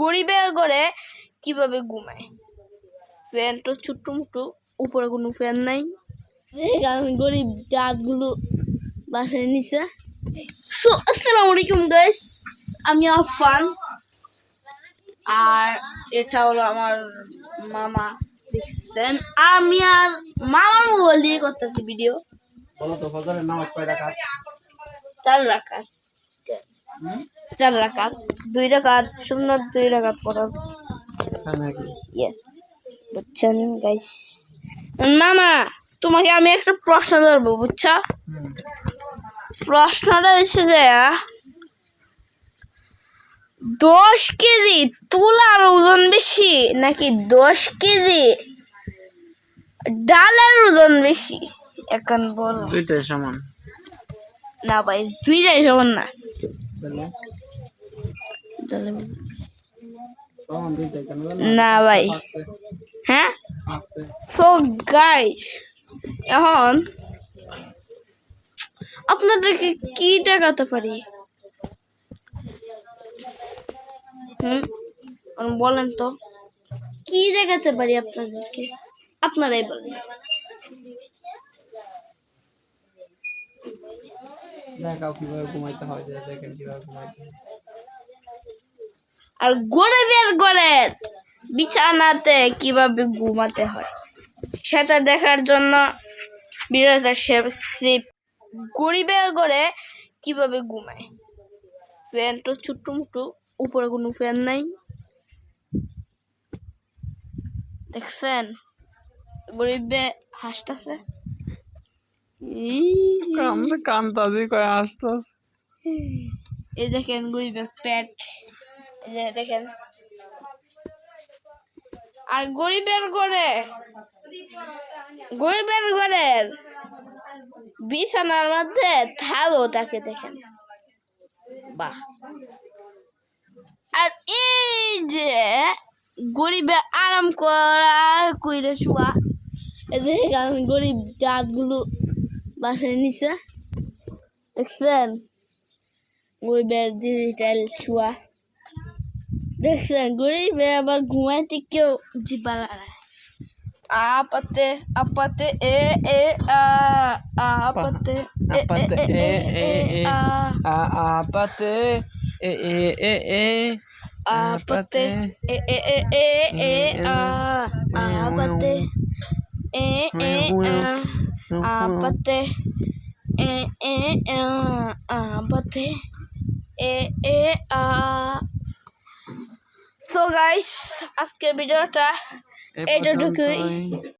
গরিবের ঘরে কীভাবে ঘুমায়? ফ্যান তো ছোট্ট মুট্টু উপরে কোনো ফ্যান নাই। কারণে গরিব দাঁতগুলো বাসায় নিচে সো আসসালামু আলাইকুম গাইস আমি আফান আর এটা হলো আমার মামা দেখছেন? আমি আর মামার মোবাইল দিয়ে করতেছি ভিডিও বলো তো ফজরের নামাজ কয় রাকাত? চার রাখার চার রাখার দুই রাখার শূন্য দুই পড়া হ্যাঁ ইয়েস বুঝছেন গাইস মামা তোমাকে আমি একটা প্রশ্ন ধরবো বুঝছ? প্রশ্নটা হচ্ছে যে দশ কেজি তুলার ওজন বেশি নাকি দশ কেজি ডালের ওজন বেশি? এখন বল। দুইটাই সমান। না ভাই দুইটাই সমান না। না ভাই। হ্যাঁ? সো গাইস এখন আপনাদেরকে কি দেখাতে পারি? হুম? বলেন তো কি দেখাতে পারি আপনাদেরকে? আপনারাই বলেন। দেখাও কীভাবে ঘুমাইতে হয় দেখেন কীভাবে ঘুমাইতে আর গরিবের ঘরের বিছানাতে কীভাবে ঘুমাতে হয়। সেটা দেখার জন্য বিরাট গরিবের ঘরে কীভাবে ঘুমায়। ফ্যান তো ছোট্ট মুট্টু উপরে কোনো ফ্যান নাই। দেখছেন? গরিবে হাসতেছে। আমরা কান্তাজি করে আসতো এই দেখেন গরিবের পেট এই যে দেখেন। আর গরিবের ঘরে। গরিবের ঘরের বিছানার মধ্যে থালো থাকে দেখেন। বাহ। আর এই যে গরিবের আরাম করা কইরে শোয়া। এই যে কারণ গরিব দাঁতগুলো বাসায় নিচে দেখছেন গরিবের ডিজিটাল শোয়া দেখছেন গরিবে আবার ঘুমাইতে কেউ জিবা লড়ায় আপাতে আপাতে এ এ আ আপাতে এ আপাতে এ এ এ আ আ আপাতে এ এ এ এ আপাতে এ এ এ এ এ আ আপাতে এ এ আ আপাতে এ এ আ আপাতে এ এ আ সো গাইস আজকের ভিডিওটা এ এইটুকুই পর্যন্তই।